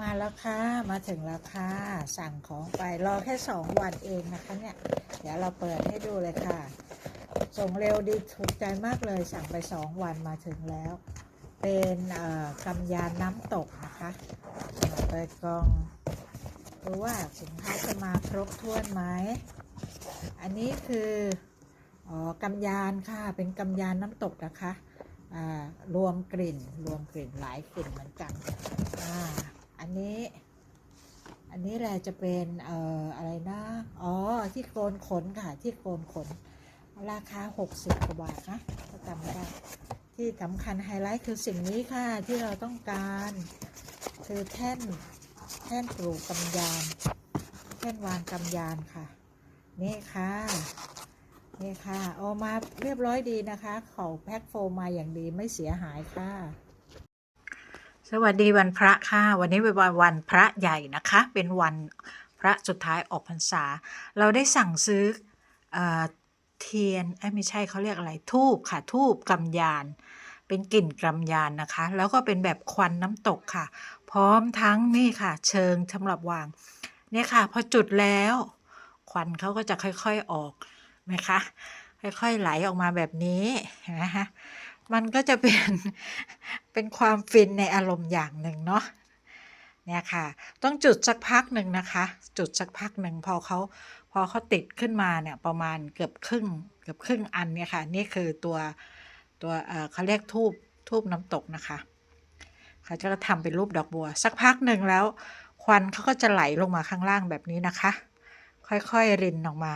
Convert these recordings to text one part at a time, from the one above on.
มาแล้วค่ะ มาถึงแล้วค่ะ สั่งของไปรอแค่สองวันเองนะคะเนี่ย เดี๋ยวเราเปิดให้ดูเลยค่ะ ส่งเร็วดีถูกใจมากเลย สั่งไปสองวันมาถึงแล้ว เป็นเอ่อกำยานน้ำตกนะคะเปิดกล่องดูว่าสินค้าจะมาครบถ้วนไหม อันนี้คืออ๋อกำยานค่ะ เป็นกำยานน้ำตกนะคะรวมกลิ่น รวมกลิ่นหลายกลิ่นเหมือนกัน อ่า อันนี้ อันนี้แหละจะเป็นเอ่ออะไรนะ อ๋อ ที่โกนขนค่ะ ที่โกนขน ราคา 60กว่าบาทนะถ้าจำไม่ได้ ที่สำคัญไฮไลท์คือสิ่งนี้ค่ะที่เราต้องการ คือแท่น แท่นปลูกกำยาน แท่นวางกำยานค่ะ นี่ค่ะนี่ค่ะ เอามาเรียบร้อยดีนะคะ เขาแพ็คโฟมมาอย่างดีไม่เสียหายค่ะ สวัสดีวันพระค่ะ วันนี้เป็นวันพระใหญ่นะคะ เป็นวันพระสุดท้ายออกพรรษา เราได้สั่งซื้อเอเทียนไม่ใช่เขาเรียกอะไรทูบค่ะทูบกำยาน เป็นกลิ่นกำยานนะคะ แล้วก็เป็นแบบควันน้ำตกค่ะ พร้อมทั้งนี่ค่ะ เชิงสำหรับวางเนี่ยค่ะพอจุดแล้ว ควันเขาก็จะค่อยๆออกนะคะค่อยๆไหลออกมาแบบนี้เห็นไหมคะ มันก็จะเป็น เป็นความฟินในอารมณ์อย่างหนึ่งเนาะเนี่ยค่ะ ต้องจุดสักพักหนึ่งนะคะ จุดสักพักหนึ่งพอเขาพอเขาติดขึ้นมาเนี่ยประมาณเกือบครึ่งเกือบครึ่งอันเนี่ยค่ะนี่คือตัวตัวเออเขาเรียกทูบทูบน้ำตกนะคะเขาจะทำเป็นรูปดอกบัว สักพักหนึ่งแล้ว ควันเขาก็จะไหลลงมาข้างล่างแบบนี้นะคะ ค่อยๆรินออกมา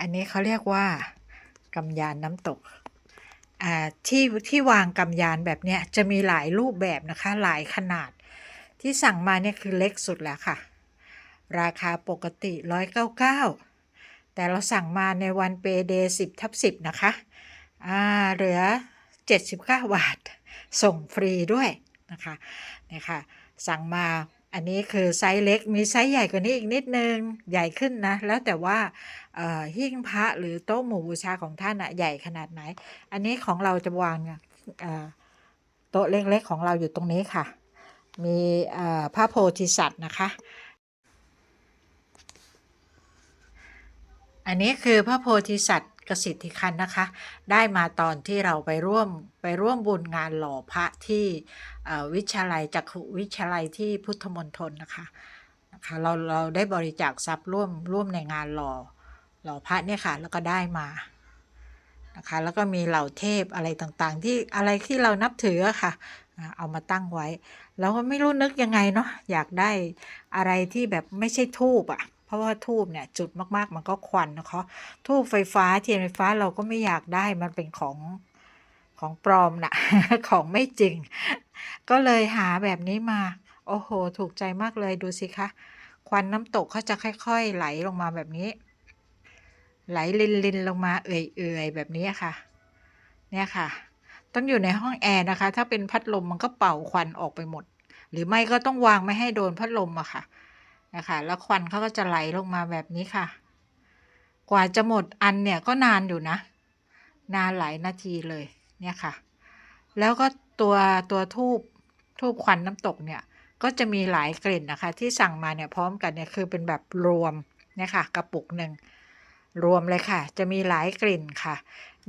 อันนี้เขาเรียกว่า กำยานน้ำตกที่ที่วางกำยานแบบเนี้ยจะมีหลายรูปแบบนะคะหลายขนาด ที่สั่งมาเนี่ยคือเล็กสุดแล้วค่ะ ราคาปกติ 199 แต่เราสั่งมาในวันเปเดย์10ทับ10 นะคะอ่าเหลือ 79 บาท ส่งฟรีด้วยนะคะเนี่ยค่ะสั่งมา อันนี้คือไซส์เล็กมีไซส์ใหญ่กว่านี้อีกนิดนึงใหญ่ขึ้นนะ แล้วแต่ว่าหิ้งพระหรือโต๊ะหมู่บูชาของท่านอะใหญ่ขนาดไหน อันนี้ของเราจะวางโต๊ะเล็กๆของเราอยู่ตรงนี้ค่ะ มีพระโพธิสัตว์นะคะ อันนี้คือพระโพธิสัตว์ กสิทธิคันนะคะ ได้มาตอนที่เราไปร่วมไปร่วมบุญงานหล่อพระที่วิชาลัยจักขุวิชาลัยที่พุทธมณฑลนะคะนะคะเราเราได้บริจาคทรัพย์ร่วมร่วมในงานหล่อหล่อพระเนี่ยค่ะแล้วก็ได้มานะคะแล้วก็มีเหล่าเทพอะไรต่างๆ ที่อะไรที่เรานับถือะค่ะอ่าเอามาตั้งไว้เราก็ไม่รู้นึกยังไงเนาะอยากได้อะไรที่แบบไม่ใช่ทูบอะ เพราะว่าทูบเนี่ยจุดมากๆ มันก็ควันนะคะทูบไฟฟ้าเทียนไฟฟ้าเราก็ไม่อยากได้มันเป็นของของปลอมน่ะของไม่จริง ก็เลยหาแบบนี้มา โอ้โห ถูกใจมากเลยดูสิคะ ควันน้ำตกเขาจะค่อยๆ ไหลลงมาแบบนี้ ไหลลินลินๆลงมาเอื่อยๆ แบบนี้ค่ะ เนี่ยค่ะ ต้องอยู่ในห้องแอร์นะคะ ถ้าเป็นพัดลมมันก็เป่าควันออกไปหมด หรือไม่ก็ต้องวางไม่ให้โดนพัดลมอะค่ะ นะคะ แล้วควันเขาก็จะไหลลงมาแบบนี้ค่ะ กว่าจะหมดอันเนี่ยก็นานอยู่นะ นานหลายนาทีเลยเนี่ยค่ะ แล้วก็ตัวตัวทูบทูบควันน้ำตกเนี่ยก็จะมีหลายกลิ่นนะคะ ที่สั่งมาเนี่ยพร้อมกันเนี่ยคือเป็นแบบรวมเนี่ยค่ะ กระปุกหนึ่งรวมเลยค่ะ จะมีหลายกลิ่นค่ะ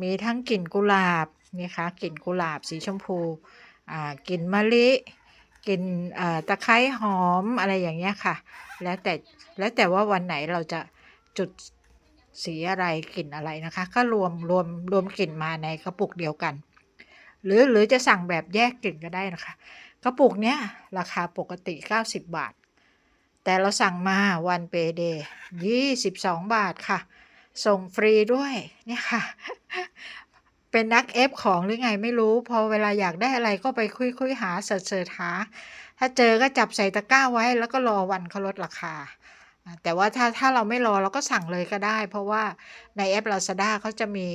มีทั้งกลิ่นกุหลาบนี่ค่ะกลิ่นกุหลาบสีชมพูอ่ากลิ่นมะลิ กินตะไคร้หอมอะไรอย่างเงี้ยค่ะ แล้วแต่แล้วแต่ว่าวันไหนเราจะจุดสีอะไรกลิ่นอะไรนะคะ ก็รวมรวมรวมกลิ่นมาในกระปุกเดียวกัน หรือหรือจะสั่งแบบแยกกลิ่นก็ได้นะคะ กระปุกเนี้ยราคาปกติ 90 บาท แต่เราสั่งมาวันเปเดย์22 บาทค่ะ ส่งฟรีด้วยเนี่ยค่ะ เป็นนักเอฟของหรือไงไม่รู้ พอเวลาอยากได้อะไรก็ไปคุยคุยหาเสิร์ชหา ถ้าเจอก็จับใส่ตะกร้าไว้ แล้วก็รอวันเขาลดราคา แต่ว่าถ้าถ้าเราไม่รอเราก็สั่งเลยก็ได้ เพราะว่าในแอป Lazada เขาจะมี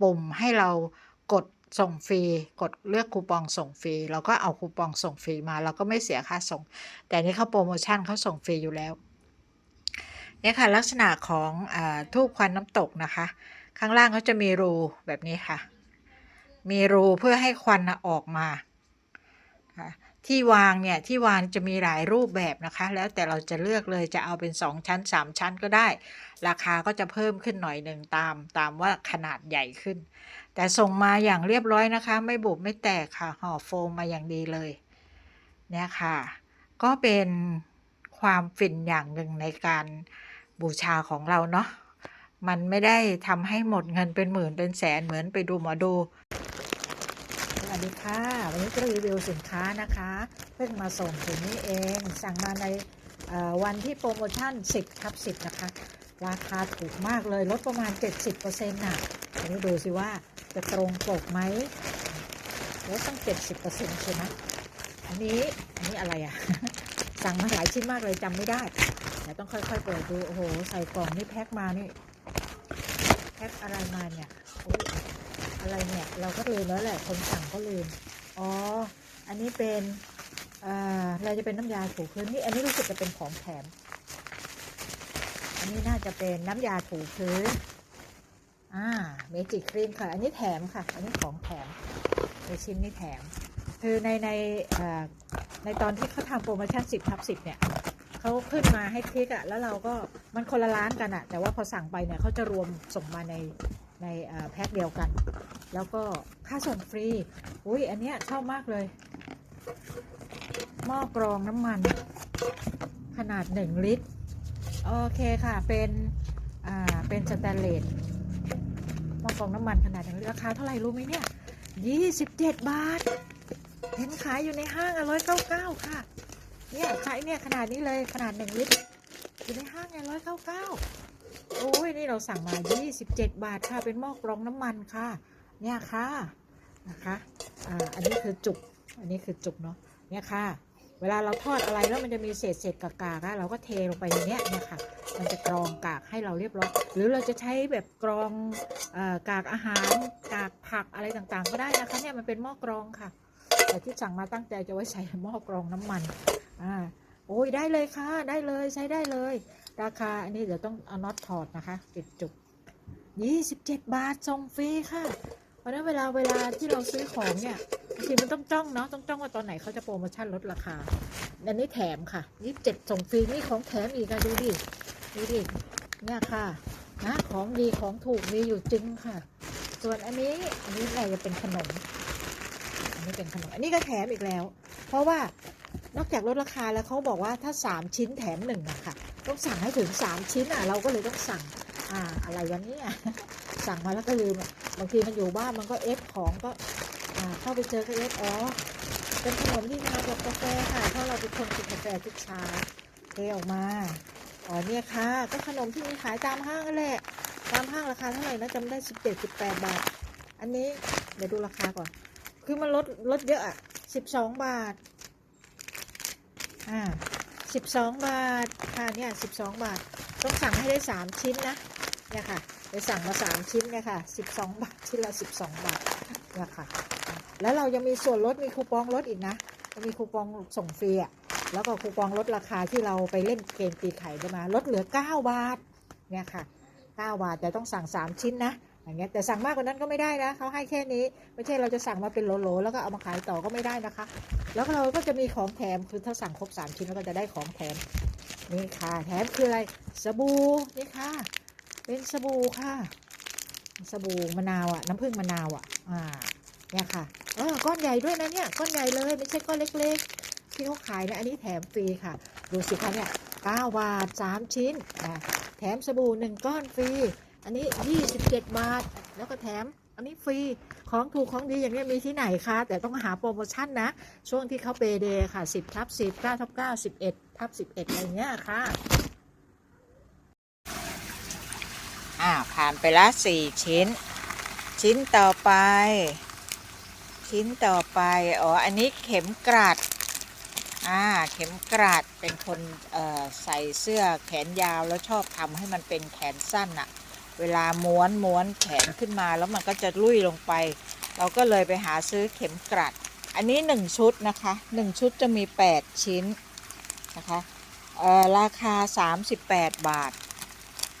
ปุ่มให้เรากดส่งฟรี กดเลือกคูปองส่งฟรี เราก็เอาคูปองส่งฟรีมา เราก็ไม่เสียค่าส่ง แต่นี่เขาโปรโมชั่นเขาส่งฟรีอยู่แล้วเนี่ยค่ะลักษณะของอทูบควันน้ำตกนะคะ ข้างล่างเขาจะมีรูแบบนี้ค่ะ มีรูเพื่อให้ควันออกมาที่วางเนี่ยที่วางจะมีหลายรูปแบบนะคะ แล้วแต่เราจะเลือกเลยจะเอาเป็น 2 ชั้น 3 ชั้นก็ได้ ราคาก็จะเพิ่มขึ้นหน่อยหนึ่งตาม ตามว่าขนาดใหญ่ขึ้น แต่ส่งมาอย่างเรียบร้อยนะคะ ไม่บุบไม่แตกค่ะห่อโฟมมาอย่างดีเลยเนี่ยค่ะ ก็เป็นความฟินอย่างหนึ่งในการบูชาของเราเนาะ มันไม่ได้ทำให้หมดเงินเป็นหมื่นเป็นแสนเหมือนไปดูหมอดู สวัสดีค่ะ วันนี้ก็รีวิวสินค้านะคะ เพิ่งมาส่งถึงนี่เอง สั่งมาในวันที่โปรโมชั่น 10ทับ10 นะคะ ราคาถูกมากเลยลดประมาณ 70%น่ะอันนี้ดูสิว่าจะตรงปกไหมลดตั้ง 70%ใช่ไหมอันนี้ อันนี้อะไรอะ สั่งมาหลายชิ้นมากเลยจำไม่ได้ แต่ต้องค่อยๆเปิดดู โอ้โห ใส่กล่องนี่แพ็คมานี่ แพ็คอะไรมาเนี่ยอะไรเนี่ย เราก็ลืมแล้วแหละ คนสั่งก็ลืม อ๋อ อันนี้เป็นอ่าเราจะเป็นน้ำยาถูพื้นนี่อันนี้รู้สึกจะเป็นของแถม อันนี้น่าจะเป็นน้ำยาถูพื้น อ่า เมจิกครีมค่ะ อันนี้แถมค่ะ อันนี้ของแถมในชิ้นนี้แถม คือในในในตอนที่เขาทำโปรโมชั่น10ทับ10เนี่ย เขาขึ้นมาให้คลิกอะแล้วเราก็มันคนละร้านกันอะแต่ว่าพอสั่งไปเนี่ยเขาจะรวมส่งมาในในแพ็คเดียวกัน แล้วก็ค่าส่งฟรี อุ้ยอันเนี้ยชอบมากเลยหม้อกรองน้ำมัน ขนาด 1 ลิตร โอเคค่ะเป็นอ่าเป็นสแตนเลสหม้อกรองน้ำมันขนาดหนึ่งลิตรราคาเท่าไหร่รู้ไหมเนี่ย 27 บาทเห็นขายอยู่ในห้างอะ199ค่ะ เนี่ยขายเนี่ยขนาดนี้เลยขนาด1ลิตรอยู่ในห้างเนี่ย199โอ้ยนี่เราสั่งมา 27 บาทค่ะ เป็นหม้อกรองน้ำมันค่ะ เนี่ยค่ะนะคะอ่าอันนี้คือจุก อันนี้คือจุกเนาะเนี่ยค่ะ เวลาเราทอดอะไรแล้วมันจะมีเศษเศษกากๆอะเราก็เทลงไปในเนี้ยเนี่ยค่ะ มันจะกรองกากให้เราเรียบร้อยหรือเราจะใช้แบบกรองอ่อกากอาหารกากผักอะไรต่างๆ ก็ได้นะคะเนี่ยมันเป็นหม้อกรองค่ะแต่ที่สั่งมาตั้งใจจะไว้ใส่หม้อกรองน้ำมัน อ่าโอ้ยได้เลยค่ะ ได้เลยใช้ได้เลย ราคาอันนี้เดี๋ยวต้องเอาน็อตถอดนะคะปิดจุก27บาทส่งฟรีค่ะ เพราะนั้นเวลาเวลาที่เราซื้อของเนี่ยบางทีมันต้องจ้องเนาะต้องจ้องว่าตอนไหนเขาจะโปรโมชั่นลดราคาอันนี้แถมค่ะ27ส่งฟรีนี่ของแถมอีกอะดูดิดูดิเนี่ยค่ะนะของดีของถูกมีอยู่จริงค่ะ ส่วนอันนี้อันนี้อะไรจะเป็นขนมอันนี้เป็นขนมอันนี้ก็แถมอีกแล้ว เพราะว่า นอกจากลดราคาแล้วเขาบอกว่าถ้า 3 ชิ้นแถมหนึ่งอะค่ะ ต้องสั่งให้ถึง 3 ชิ้นอะเราก็เลยต้องสั่งอ่าอะไรวันนี้สั่งมาแล้วก็ลืมอะบางทีมันอยู่บ้านมันก็เอฟของก็อ่าเข้าไปเจอก็เอฟอ๋อเป็นขนมที่มากับกาแฟค่ะเพราะเราเป็นคนกินกาแฟทุกเช้าเทออกมาอ๋อเนี่ยค่ะ ก็ขนมที่มีขายตามห้างนั่นแหละตามห้างราคาเท่าไหร่นะจำได้สิบเจ็ดสิบแปดบาท อันนี้เดี๋ยวดูราคาก่อน คือมันลดลดเยอะอะสิบสองบาท อ่าสิบสองบาท ค่ะเนี่ยสิบสองบาท ต้องสั่งให้ได้สามชิ้นนะ เนี่ยค่ะไปสั่งมาสามชิ้นเนี่ยค่ะสิบสองบาท ชิ้นละสิบสองบาท เนี่ยค่ะ แล้วเรายังมีส่วนลด มีคูปองลดอีกนะจะมีคูปองส่งฟรีอะ แล้วก็คูปองลดราคาที่เราไปเล่นเกมตีไข่ได้มา ลดเหลือ9บาท เนี่ยค่ะ9บาทแต่ต้องสั่ง3ชิ้นนะ อย่างเงี้ยแต่สั่งมากกว่านั้นก็ไม่ได้นะเขาให้แค่นี้ ไม่ใช่เราจะสั่งมาเป็นโหลๆแล้วก็เอามาขายต่อก็ไม่ได้นะคะ แล้วเราก็จะมีของแถมคือถ้าสั่งครบ3ชิ้นเราก็จะได้ของแถมนี่ค่ะแถมคืออะไรสบู่นี่ค่ะ เป็นสบู่ค่ะ สบู่มะนาวอะน้ำผึ้งมะนาวอะอ่าเนี่ยค่ะเออก้อนใหญ่ด้วยนะเนี่ยก้อนใหญ่เลยไม่ใช่ก้อนเล็กๆที่เขาขายนะอันนี้แถมฟรีค่ะ ดูสิคะเนี่ย9บาท3ชิ้นอ่าแถมสบู่1ก้อนฟรี อันนี้ 27 บาท แล้วก็แถม อันนี้ฟรี ของถูกของดีอย่างนี้ยมีที่ไหนคะ แต่ต้องหาโปรโมชั่นนะ ช่วงที่เขาเปเดย์ค่ะ 10ทับ10 9ทับ9 11ทับ11 อะไรเงี้ยค่ะ อ่าผ่านไปละ 4 ชิ้น ชิ้นต่อไป ชิ้นต่อไป อ๋อ อันนี้เข็มกลัดอ่าเข็มกลัดเป็นคนใส่เสื้อแขนยาวแล้วชอบทำให้มันเป็นแขนสั้นอะ เวลาม้วนม้วนแขนขึ้นมาแล้วมันก็จะลุยลงไป เราก็เลยไปหาซื้อเข็มกลัด อันนี้ 1 ชุดนะคะ 1 ชุดจะมี 8 ชิ้นนะคะเออราคา 38 บาท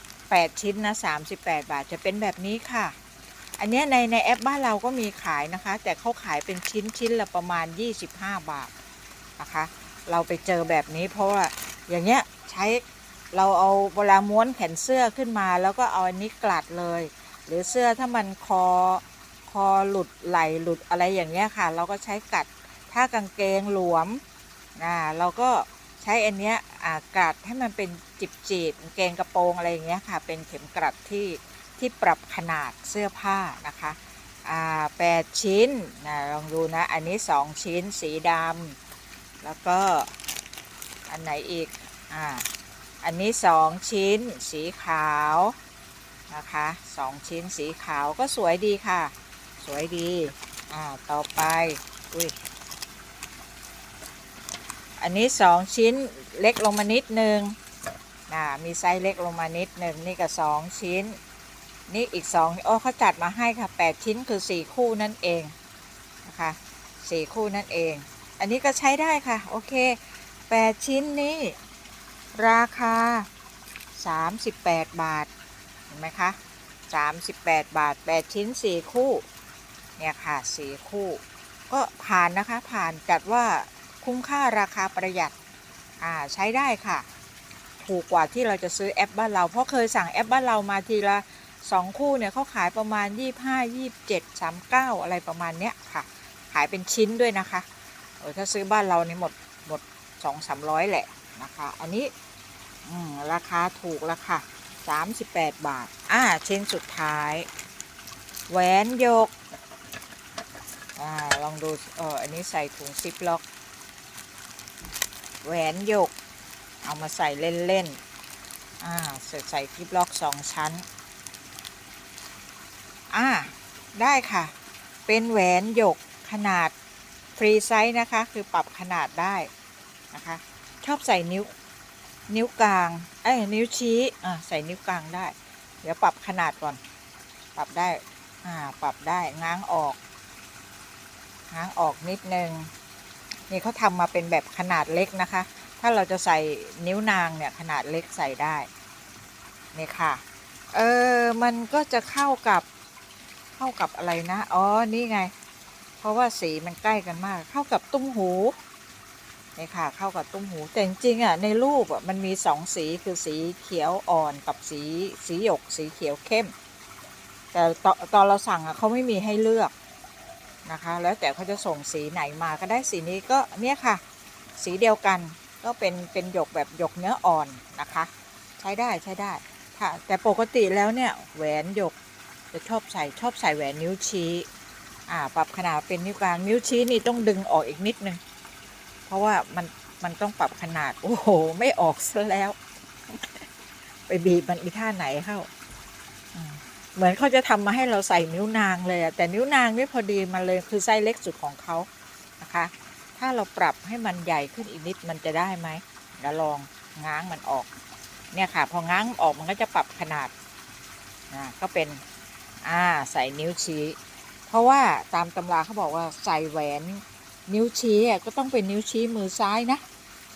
8 ชิ้นนะ38 บาทจะเป็นแบบนี้ค่ะ อันเนี้ยในในแอปบ้านเราก็มีขายนะคะ แต่เขาขายเป็นชิ้นชิ้นละประมาณ 25 บาทนะคะ เราไปเจอแบบนี้เพราะว่าอย่างเงี้ยใช้ เราเอาเวลาม้วนแขนเสื้อขึ้นมา แล้วก็เอาอันนี้กลัดเลย หรือเสื้อถ้ามันคอคอหลุดไหลหลุดอะไรอย่างเงี้ยค่ะ เราก็ใช้กัด ถ้ากางเกงหลวมนะเราก็ใช้อันเนี้ยอ่ากัดให้มันเป็นจิบจีบกางเกงกระโปรงอะไรอย่างเงี้ยค่ะ เป็นเข็มกลัดที่ที่ปรับขนาดเสื้อผ้านะคะอ่าแปดชิ้นนะลองดูนะ อันนี้สองชิ้นสีดำแล้วก็อันไหนอีกอ่า อันนี้สองชิ้นสีขาวนะคะสองชิ้นสีขาวก็สวยดีค่ะ สวยดี อ่า ต่อไปอุ้ยอันนี้สองชิ้นเล็กลงมานิดนึงนะมีไซส์เล็กลงมานิดนึงนี่ก็สองชิ้น นี่อีกสองโอ้เขาจัดมาให้ค่ะแปดชิ้นคือสี่คู่นั่นเองนะคะสี่คู่นั่นเอง อันนี้ก็ใช้ได้ค่ะ โอเคแปดชิ้นนี้ ราคา 38 บาท เห็นไหมคะ 38 บาท 8 ชิ้น 4 คู่ เนี่ยค่ะ 4 คู่ ก็ผ่านนะคะ ผ่านจัดว่าคุ้มค่าราคาประหยัด อ่า ใช้ได้ค่ะ ถูกกว่าที่เราจะซื้อแอปบ้านเรา เพราะเคยสั่งแอปบ้านเรามาทีละ 2 คู่เนี่ยเขาขายประมาณ 25 27 39 อะไรประมาณเนี้ยค่ะ ขายเป็นชิ้นด้วยนะคะเออถ้าซื้อบ้านเรานี่หมดหมด 2 300แหละ นะคะ อันนี้ราคาถูกล้วค่ะ 38 บาท อ่าชิ้นสุดท้าย แหวนยก อ่า ลองดูเอออันนี้ใส่ถุงซิปล็อก แหวนยก เอามาใส่เล่นๆ อ่าใส่ใส่ซิปล็อกสองชั้น อ่า ได้ค่ะ เป็นแหวนยกขนาดฟรีไซส์นะคะ คือปรับขนาดได้นะคะ อบใส่นิ้วนิ้วกลางเอ้ยนิ้วชี้อ่าใส่นิ้วกลางได้ เดี๋ยวปรับขนาดก่อน ปรับได้อ่าปรับได้ง้างออกง้างออกนิดนึงนี่เขาทำมาเป็นแบบขนาดเล็กนะคะ ถ้าเราจะใส่นิ้วนางเนี่ยขนาดเล็กใส่ได้นี่ค่ะเออมันก็จะเข้ากับเข้ากับอะไรนะ อ๋อ นี่ไง เพราะว่าสีมันใกล้กันมาก เข้ากับตุ้มหู นี่ค่ะเข้ากับตุ้มหูแต่จริงๆอะในรูปอะมันมีสองสีคือสีเขียวอ่อนกับสีสีหยกสีเขียวเข้ม แต่ตอนตอนเราสั่งอะเขาไม่มีให้เลือกนะคะ แล้วแต่เขาจะส่งสีไหนมาก็ได้สีนี้ก็เนี่ยค่ะ สีเดียวกันก็เป็นเป็นหยกแบบหยกเนื้ออ่อนนะคะ ใช้ได้ใช้ได้ค่ะ แต่ปกติแล้วเนี่ยแหวนหยกจะชอบใส่ชอบใส่แหวนนิ้วชี้อ่าปรับขนาดเป็นนิ้วกลางนิ้วชี้นี่ต้องดึงออกอีกนิดนึง เพราะว่ามันมันต้องปรับขนาด โอ้โห ไม่ออกซะแล้ว ไปบีบมันอีท่าไหนเข้า เหมือนเขาจะทำมาให้เราใส่นิ้วนางเลยอะแต่นิ้วนางนี่พอดีมาเลยคือไส้เล็กสุดของเขานะคะ ถ้าเราปรับให้มันใหญ่ขึ้นอีกนิดมันจะได้ไหมเดี๋ยวลองง้างมันออก เนี่ยค่ะ พอง้างออกมันก็จะปรับขนาดนะก็เป็นอ่าใส่นิ้วชี้ เพราะว่าตามตำราเขาบอกว่าใส่แหวน นิ้วชี้ก็ต้องเป็นนิ้วชี้มือซ้ายนะ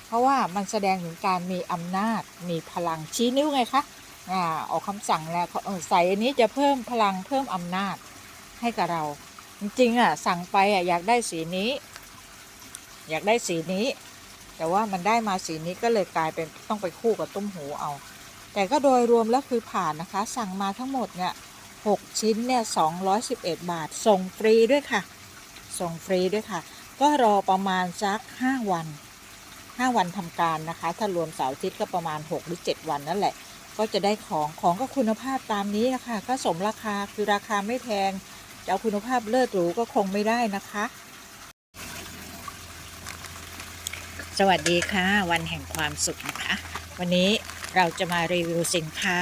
เพราะว่ามันแสดงถึงการมีอำนาจ มีพลังชี้นิ้วไงคะอ่าออกคำสั่งแล้วใส่อันนี้จะเพิ่มพลังเพิ่มอำนาจให้กับเรา จริงๆอะสั่งไปอะอยากได้สีนี้ อยากได้สีนี้ แต่ว่ามันได้มาสีนี้ก็เลยกลายเป็นต้องไปคู่กับตุ้มหูเอา แต่ก็โดยรวมแล้วคือผ่านนะคะ สั่งมาทั้งหมดเนี่ยหกชิ้นเนี่ย211 บาท ส่งฟรีด้วยค่ะ ส่งฟรีด้วยค่ะ ก็รอประมาณสัก5วัน5วันทำการนะคะ ถ้ารวมเสาร์อาทิตย์ก็ประมาณ6หรือ7วันนั่นแหละ ก็จะได้ของของก็คุณภาพตามนี้นะคะก็สมราคาคือราคาไม่แพงจะเอาคุณภาพเลิศหรูก็คงไม่ได้นะคะ สวัสดีค่ะ วันแห่งความสุขนะคะ วันนี้เราจะมารีวิวสินค้า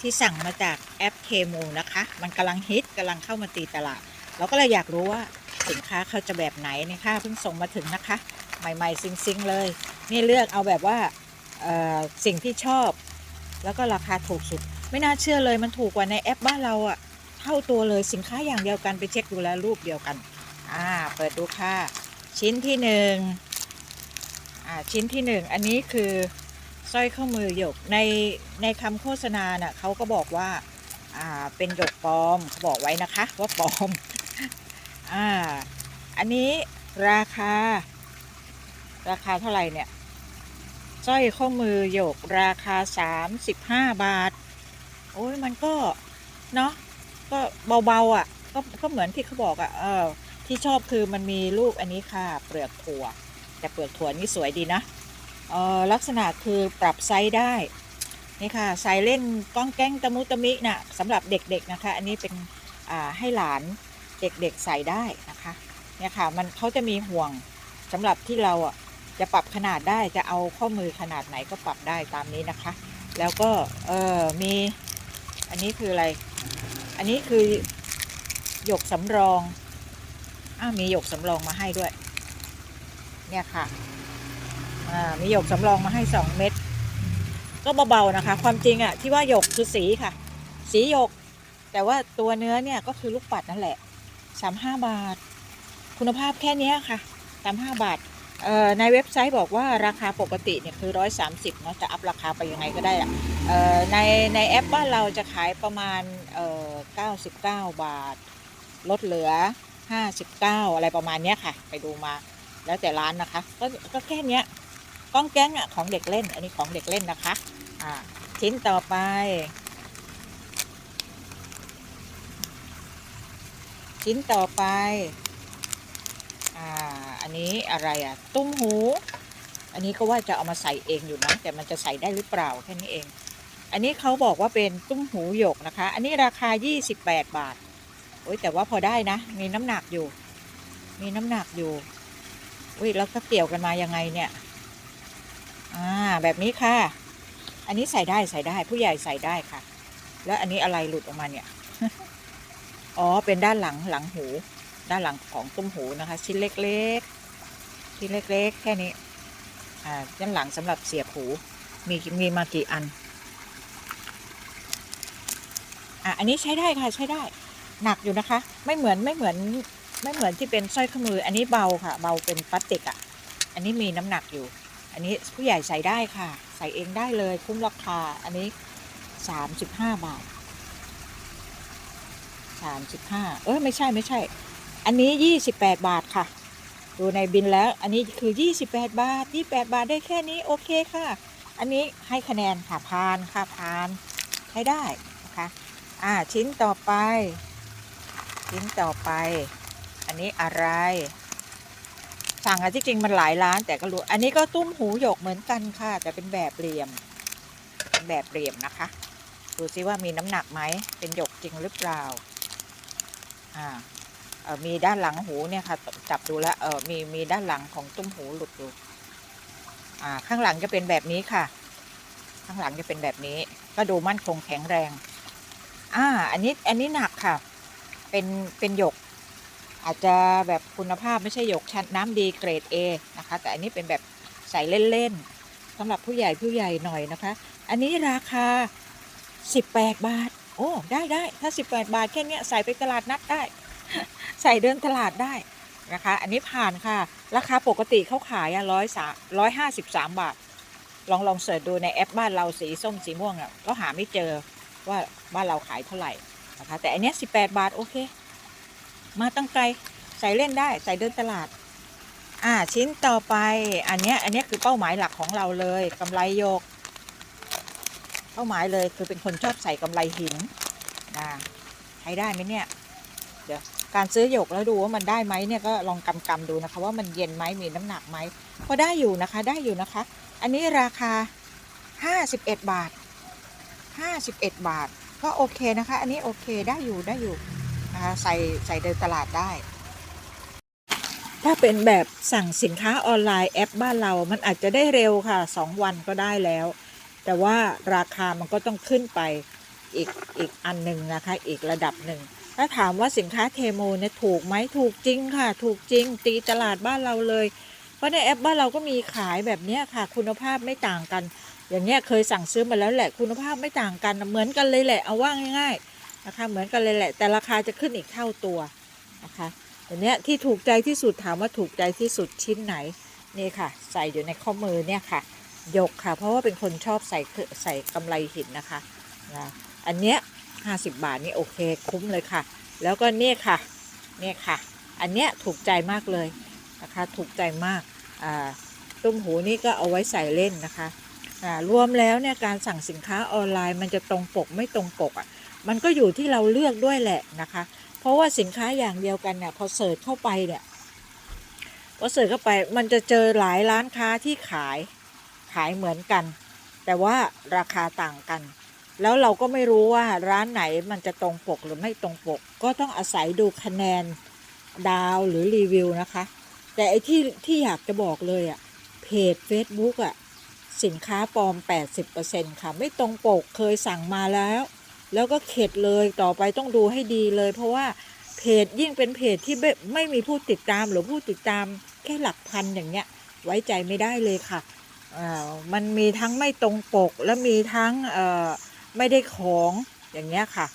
ที่สั่งมาจากแอปเคมูนะคะ มันกำลังฮิตกำลังเข้ามาตีตลาด เราก็เลยอยากรู้ว่า สินค้าเขาจะแบบไหนนะคะเพิ่งส่งมาถึงนะคะ ใหม่ๆซิงๆเลย นี่เลือกเอาแบบว่าสิ่งที่ชอบ แล้วก็ราคาถูกสุด ไม่น่าเชื่อเลยมันถูกกว่าในแอปบ้านเราอะเท่าตัวเลยสินค้าอย่างเดียวกันไปเช็คดูแลรูปเดียวกันอ่าเปิดดูค่ะ ชิ้นที่หนึ่งอ่าชิ้นที่หนึ่งอันนี้คือสร้อยข้อมือหยกในในคำโฆษณาน่ะเขาก็บอกว่าอ่าเป็นหยกปลอมเขาบอกไว้นะคะ ว่าปลอม อ่า อันนี้ราคา ราคาเท่าไหร่เนี่ยสร้อยข้อมือหยกราคา35บาท โอ้ยมันก็ เนาะก็เบาๆอะ ก็ก็เหมือนที่เขาบอกอะ เออ ที่ชอบคือมันมีรูปอันนี้ค่ะ เปลือกถั่ว แต่เปลือกถั่วนี่สวยดีนะเออลักษณะคือปรับไซส์ได้นี่ค่ะใส่เล่นก้องแก้งตะมุตะมิน่ะสำหรับเด็กๆนะคะ อันนี้เป็นอ่าให้หลาน เด็กๆใส่ได้นะคะเนี่ยค่ะมันเขาจะมีห่วงสำหรับที่เราอะจะปรับขนาดได้จะเอาข้อมือขนาดไหนก็ปรับได้ตามนี้นะคะ แล้วก็เออมีอันนี้คืออะไร อันนี้คือหยกสำรองอ้ามีหยกสำรองมาให้ด้วย เนี่ยค่ะมีหยกสำรองมาให้สองเม็ดก็เบาๆนะคะ ความจริงอะที่ว่าหยกคือสีค่ะ สีหยก แต่ว่าตัวเนื้อเนี่ยก็คือลูกปัดนั่นแหละ สามห้าบาท คุณภาพแค่นี้ค่ะสามห้าบาทในเว็บไซต์บอกว่าราคาปกติเนี่ยคือร้อยสามสิบเนาะจะอัพราคาไปยังไงก็ได้อะในในแอปบ้านเราจะขายประมาณเอ่อเก้าสิบเก้าบาท ลดเหลือห้าสิบเก้าอะไรประมาณนี้ค่ะ ไปดูมาแล้วแต่ร้านนะคะ ก็ก็แค่นี้ก้องแก๊งอะของเด็กเล่น อันนี้ของเด็กเล่นนะคะ อ่า ชิ้นต่อไป ชิ้นต่อไป อ่า อันนี้อะไรอะตุ้มหู อันนี้ก็ว่าจะเอามาใส่เองอยู่นะ แต่มันจะใส่ได้หรือเปล่าแค่นี้เอง อันนี้เขาบอกว่าเป็นตุ้มหูหยกนะคะ อันนี้ราคา 28 บาท โอ้ยแต่ว่าพอได้นะ มีน้ำหนักอยู่ มีน้ำหนักอยู่อุ้ยแล้วก็เกี่ยวกันมายังไงเนี่ย อ่า แบบนี้ค่ะ อันนี้ใส่ได้ใส่ได้ผู้ใหญ่ใส่ได้ค่ะ แล้วอันนี้อะไรหลุดออกมาเนี่ย อ๋อ เป็นด้านหลังหลังหู ด้านหลังของตุ้มหูนะคะ ชิ้นเล็กๆ ชิ้นเล็กๆ แค่นี้ อ่า ด้านหลังสำหรับเสียบหู มีมีมากี่อัน อะ อันนี้ใช้ได้ค่ะใช้ได้ หนักอยู่นะคะ ไม่เหมือนไม่เหมือนไม่เหมือนที่เป็นสร้อยข้อมือ อันนี้เบาค่ะ เบาเป็นพลาสติกอะ อันนี้มีน้ำหนักอยู่ อันนี้ผู้ใหญ่ใส่ได้ค่ะ ใส่เองได้เลยคุ้มราคา อันนี้สามสิบห้าบาท สามสิบห้าเออไม่ใช่ไม่ใช่ อันนี้ยี่สิบแปดบาทค่ะ ดูในบินแล้วอันนี้คือยี่สิบแปดบาทยี่แปดบาทได้แค่นี้โอเคค่ะ อันนี้ให้คะแนนค่ะพานค่ะพานใช้ได้นะคะอ่าชิ้นต่อไป ชิ้นต่อไป อันนี้อะไร สั่งอะที่จริงมันหลายร้านแต่ก็รู้อันนี้ก็ตุ้มหูหยกเหมือนกันค่ะ แต่เป็นแบบเหลี่ยมเป็นแบบเหลี่ยมนะคะ ดูซิว่ามีน้ำหนักไหมเป็นหยกจริงหรือเปล่า อ่ามีด้านหลังหูเนี่ยค่ะจับดูแล้วเออมีมีด้านหลังของตุ้มหูหลุดอยู่อ่าข้างหลังจะเป็นแบบนี้ค่ะ ข้างหลังจะเป็นแบบนี้ ก็ดูมั่นคงแข็งแรงอ่าอันนี้อันนี้หนักค่ะ เป็นเป็นหยก อาจจะแบบคุณภาพไม่ใช่หยกชั้นน้ำดีเกรด A นะคะ แต่อันนี้เป็นแบบใส่เล่นๆสำหรับผู้ใหญ่ผู้ใหญ่หน่อยนะคะ อันนี้ราคา 18 บาท โอ้ได้ได้ถ้า 18 บาทแค่เนี้ยใส่ไปตลาดนัดได้ ใส่เดินตลาดได้นะคะ อันนี้ผ่านค่ะ ราคาปกติเขาขายอะร้อยสามร้อยห้าสิบสามบาท ลองลองเสิร์ชดูในแอปบ้านเราสีส้มสีม่วงอะก็หาไม่เจอว่าบ้านเราขายเท่าไหร่นะคะ แต่อันเนี้ย18บาทโอเค มาตั้งไกลใส่เล่นได้ใส่เดินตลาด อ่าชิ้นต่อไปอันเนี้ยอันเนี้ยคือเป้าหมายหลักของเราเลยกำไรโยก เป้าหมายเลยคือเป็นคนชอบใส่กำไรหินนะใช้ได้ไหมเนี่ย เดี๋ยวการซื้อหยกแล้วดูว่ามันได้ไหมเนี่ยก็ลองกำกำๆดูนะคะ ว่ามันเย็นไหมมีน้ำหนักไหมก็ได้อยู่นะคะได้อยู่นะคะ อันนี้ราคา 51 บาท 51 บาท ก็โอเคนะคะ อันนี้โอเคได้อยู่ได้อยู่นะคะใส่ใส่เดินตลาดได้ ถ้าเป็นแบบสั่งสินค้าออนไลน์แอปบ้านเรามันอาจจะได้เร็วค่ะ 2 วันก็ได้แล้ว แต่ว่าราคามันก็ต้องขึ้นไปอีกอีกอันหนึ่งนะคะ อีกระดับหนึ่ง ถ้าถามว่าสินค้าเทโมเนี่ยถูกไหมถูกจริงค่ะ ถูกจริง ตีตลาดบ้านเราเลย เพราะในแอปบ้านเราก็มีขายแบบนี้ค่ะ คุณภาพไม่ต่างกัน อย่างเนี้ยเคยสั่งซื้อมาแล้วแหละคุณภาพไม่ต่างกันเหมือนกันเลยแหละเอาว่าง่ายๆนะคะเหมือนกันเลยแหละ แต่ราคาจะขึ้นอีกเท่าตัวนะคะอย่างเนี้ยที่ถูกใจที่สุดถามว่าถูกใจที่สุดชิ้นไหนนี่ค่ะ ใส่อยู่ในข้อมือเนี่ยค่ะ ยกค่ะ เพราะว่าเป็นคนชอบใส่ใส่กำไรหินนะคะนะอันเนี้ย50บบาทนี่โอเคคุ้มเลยค่ะ แล้วก็เนี่ยค่ะเนี่ยค่ะ อันเนี้ยถูกใจมากเลยนะคะ ถูกใจมากอ่าตุ้มหูนี่ก็เอาไว้ใส่เล่นนะคะอ่ารวมแล้วเนี่ยการสั่งสินค้าออนไลน์ มันจะตรงปกไม่ตรงปกอะมันก็อยู่ที่เราเลือกด้วยแหละนะคะ เพราะว่าสินค้าอย่างเดียวกันเนี่ยพอเสิร์ชเข้าไปเนี่ยพอเสิร์ชเข้าไปมันจะเจอหลายร้านค้าที่ขาย ขายเหมือนกัน แต่ว่าราคาต่างกัน แล้วเราก็ไม่รู้ว่าร้านไหนมันจะตรงปกหรือไม่ตรงปก ก็ต้องอาศัยดูคะแนนดาวหรือรีวิวนะคะ แต่ไอ้ที่ที่อยากจะบอกเลยอะเพจ Facebook อะสินค้าปลอม 80%ค่ะ ไม่ตรงปกเคยสั่งมาแล้ว แล้วก็เข็ดเลยต่อไปต้องดูให้ดีเลย เพราะว่าเพจยิ่งเป็นเพจที่ไม่ไม่มีผู้ติดตามหรือผู้ติดตามแค่หลักพันอย่างเงี้ย ไว้ใจไม่ได้เลยค่ะ มันมีทั้งไม่ตรงปก และมีทั้งไม่ได้ของอย่างเงี้ยค่ะ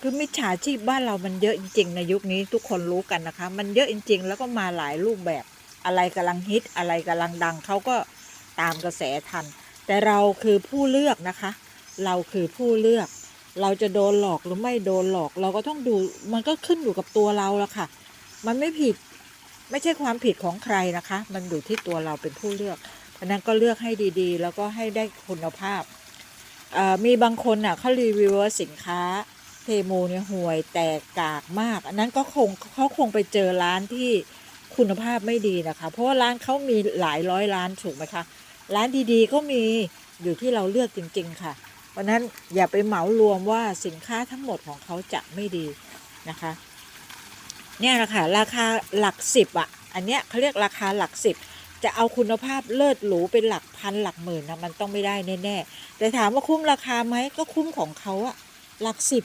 คือมิจฉาชีพบ้านเรามันเยอะจริง ๆ ในยุคนี้ทุกคนรู้กันนะคะ มันเยอะจริง ๆ แล้วก็มาหลายรูปแบบอะไรกำลังฮิตอะไรกำลังดังเขาก็ตามกระแสทัน แต่เราคือผู้เลือกนะคะ เราคือผู้เลือก เราจะโดนหลอกหรือไม่โดนหลอก เราก็ต้องดูมันก็ขึ้นอยู่กับตัวเราละค่ะ มันไม่ผิดไม่ใช่ความผิดของใครนะคะ มันอยู่ที่ตัวเราเป็นผู้เลือก เพราะนั้นก็เลือกให้ดีๆ แล้วก็ให้ได้คุณภาพ มีบางคนอะเขารีวิวว่าสินค้าเทมูเนี่ยห่วยแตกกากมาก อันนั้นก็คงเขาคงไปเจอร้านที่คุณภาพไม่ดีนะคะ เพราะว่าร้านเขามีหลายร้อยร้านถูกไหมคะ ร้านดีๆก็มีอยู่ที่เราเลือกจริง ๆ ค่ะ เพราะฉะนั้นอย่าไปเหมารวมว่าสินค้าทั้งหมดของเขาจะไม่ดีนะคะ เนี่ยแหละค่ะราคาหลักสิบอะ อันเนี้ยเขาเรียกราคาหลักสิบ จะเอาคุณภาพเลิศหรูเป็นหลักพันหลักหมื่นนะมันต้องไม่ได้แน่ๆแต่ถามว่าคุ้มราคาไหมก็คุ้มของเขาอะหลักสิบ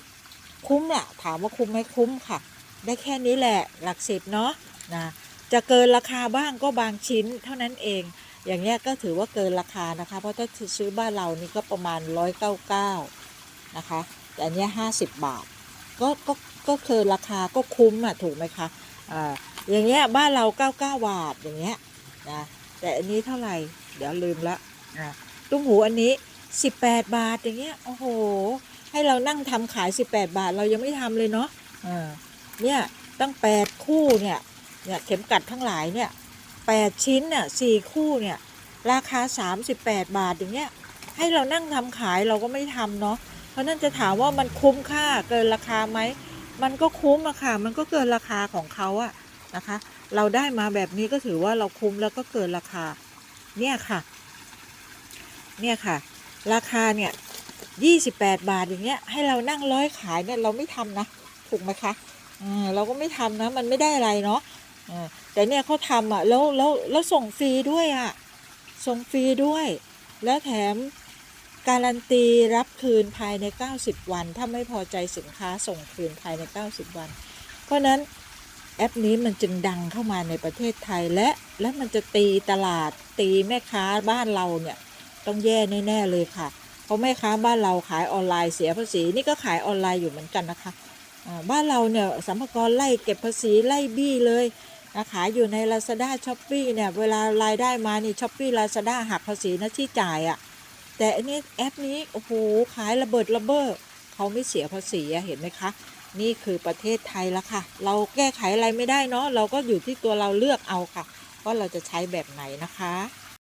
คุ้มอะถามว่าคุ้มไหมคุ้มค่ะ ได้แค่นี้แหละหลักสิบเนาะนะจะเกินราคาบ้างก็บางชิ้นเท่านั้นเอง อย่างเงี้ยก็ถือว่าเกินราคานะคะ เพราะถ้าซื้อบ้านเรานี่ก็ประมาณร้อยเก้าเก้านะคะแต่อันเนี้ยห้าสิบบาทก็ก็ก็คือราคาก็คุ้มอะถูกไหมคะอ่าอย่างเงี้ยบ้านเราเก้าเก้าบาทอย่างเงี้ย นะแต่อันนี้เท่าไหร่ เดี๋ยวลืมละอ่าตุ้มหูอันนี้ 18 บาทอย่างเงี้ยโอ้โห ให้เรานั่งทำขาย 18 บาทเรายังไม่ทำเลยเนาะอ่าเนี่ยตั้ง 8 คู่เนี่ยเนี่ยเข็มกัดทั้งหลายเนี่ย8ชิ้นน่ะ4คู่เนี่ยราคา 38 บาทอย่างเงี้ยให้เรานั่งทำขายเราก็ไม่ทำเนาะเพราะนั่นจะถามว่ามันคุ้มค่าเกินราคาไหมมันก็คุ้มอะค่ะมันก็เกินราคาของเขาอะนะคะ เราได้มาแบบนี้ก็ถือว่าเราคุ้มแล้วก็เกินราคา เนี่ยค่ะ เนี่ยค่ะ ราคาเนี่ยยี่สิบแปดบาทอย่างเงี้ย ให้เรานั่งร้อยขายเนี่ยเราไม่ทำนะถูกไหมคะเราก็ไม่ทำนะ มันไม่ได้อะไรเนาะแต่เนี่ยเขาทำอะแล้วแล้วแล้วส่งฟรีด้วยอะส่งฟรีด้วย แล้วแถมการันตีรับคืนภายใน 90 วัน ถ้าไม่พอใจสินค้าส่งคืนภายใน 90 วัน เพราะนั้น แอปนี้มันจึงดังเข้ามาในประเทศไทยและและมันจะตีตลาดตีแม่ค้าบ้านเราเนี่ยต้องแย่แน่ๆเลยค่ะ เพราะแม่ค้าบ้านเราขายออนไลน์เสียภาษีนี่ก็ขายออนไลน์อยู่เหมือนกันนะคะบ้านเราเนี่ยสัมภาระไล่เก็บภาษีไล่บี้เลยนะขายอยู่ใน Lazada s h o p e e เนี่ยเวลารายได้มานี่ s h o p e e Lazada หักภาษีน้าที่จ่ายอะ่ะแต่อันนี้แอปนี้โอ้โหขายระเบิดระเบ้อเขาไม่เสียภาษีเห็นไหมคะ นี่คือประเทศไทยแล้วค่ะ เราแก้ไขอะไรไม่ได้เนาะเราก็อยู่ที่ตัวเราเลือกเอาค่ะว่าเราจะใช้แบบไหนนะคะ